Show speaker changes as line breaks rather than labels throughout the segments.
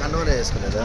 కండువలు వేసుకోలేదా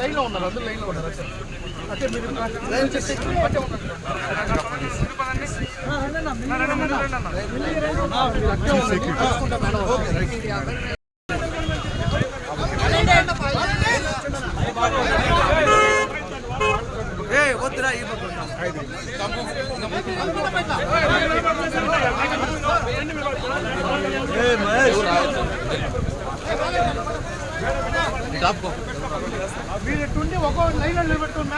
లైన్లో ఉన్నారు అందరూ లైన్లో ఉన్నారు అంటే మీరు లైన్ చేసి అట్టే ఉండండి. మీరు ఎట్టుండి ఒక లైన్ నిలబెట్టుకుని